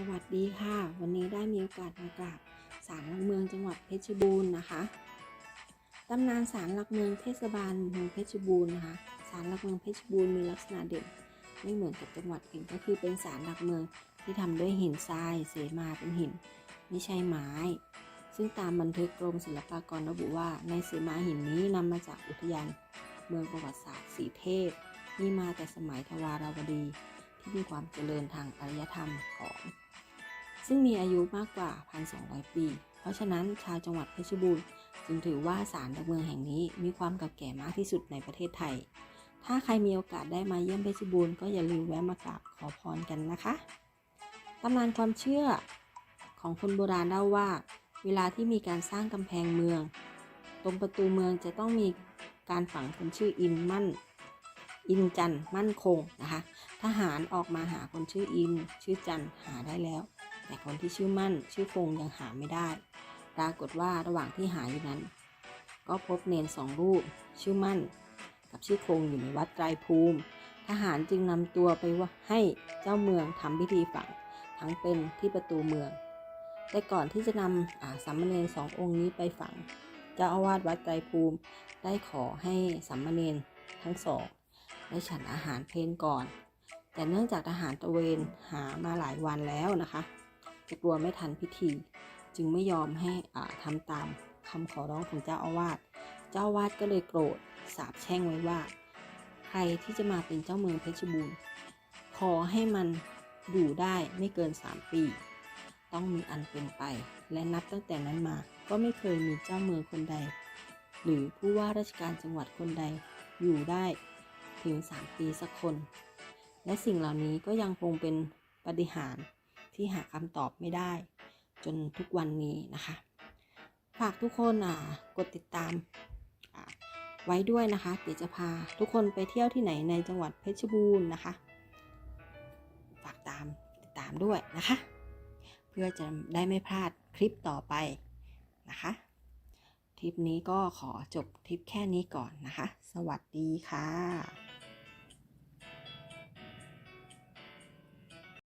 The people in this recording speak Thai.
สวัสดีค่ะ วันนี้ได้มีโอกาสมากราบศาลหลักเมืองจังหวัดเพชรบูรณ์นะคะตำนานศาลหลักเมืองเทศบาลเมืองเพชรบูรณ์นะคะศาลหลักเมืองเพชรบูรณ์มีลักษณะเด่นไม่เหมือนกับจังหวัดอื่นก็คือเป็นศาลหลักเมืองที่ทำด้วยหินทรายเสมาเป็นหิน ไม่ใช่ไม้ ซึ่งตามบันทึกกรมศิลปากรระบุว่าในเสมาหินนี้นำมาจากอุทยานเมืองประวัติศาสตร์สีเทพมีมาแต่สมัยทวาราวดี ที่มีความเจริญทางอารยธรรมของซึ่งมีอายุมากกว่า 1,200 ปี เพราะฉะนั้นชาวจังหวัดเพชรบูรณ์จึงถือว่าศาลหลักเมืองแห่งนี้มีความเก่าแก่มากที่สุดในประเทศไทย ถ้าใครมีโอกาสได้มาเยี่ยมเพชรบูรณ์ก็อย่าลืมแวะมากราบขอพรกันนะคะตำนานความเชื่อของคนโบราณเล่าว่า เวลาที่มีการสร้างกำแพงเมือง ตรงประตูเมืองจะต้องมีการฝังคนชื่ออินมั่น อินจันมั่นคงนะคะทหารออกมาหาคนชื่ออิน ชื่อจันหาได้แล้ว แต่คนที่ชื่อมั่น ชื่อคงยังหาไม่ได้ ปรากฏว่าระหว่างที่หาอยู่นั้น ก็พบเนนสองรูป ชื่อมั่น กับชื่อคงอยู่ในวัดไตรภูมิ ทหารจึงนำตัวไปว่าให้เจ้าเมืองทำพิธีฝังทั้งเป็นที่ประตูเมือง แต่ก่อนที่จะนำสามเณรสององค์นี้ไปฝัง เจ้าอาวาสวัดไตรภูมิได้ขอให้สามเณรทั้งสอง ได้ฉันอาหารเพลนก่อน แต่เนื่องจากทหารตะเวนหามาหลายวันแล้วนะคะจะกลัวไม่ทันพิธี จึงไม่ยอมให้อ่าทำตามคำขอร้องของเจ้าอาวาส เจ้าอาวาสก็เลยโกรธสาปแช่งไว้ว่า ใครที่จะมาเป็นเจ้าเมืองเพชรบูรณ์ขอให้มันอยู่ได้ไม่เกิน 3 ปี ต้องมีอันเป็นไป และนับตั้งแต่นั้นมาก็ไม่เคยมีเจ้าเมืองคนใด หรือผู้ว่าราชการจังหวัดคนใดอยู่ได้ ถึง 3 ปีสักคน และสิ่งเหล่านี้ก็ยังคงเป็นปฏิหารที่หาคำตอบไม่ได้ จนทุกวันนี้นะคะ ฝากทุกคนอ่ากดติดตามไว้ด้วยนะคะเดี๋ยวจะพาทุกคนไปเที่ยวที่ไหนในจังหวัดเพชรบูรณ์นะคะ ฝากตามติดตามด้วยนะคะ เพื่อจะได้ไม่พลาดคลิปต่อไปนะคะทริปนี้ก็ขอจบทริปแค่นี้ก่อนนะคะ สวัสดีค่ะ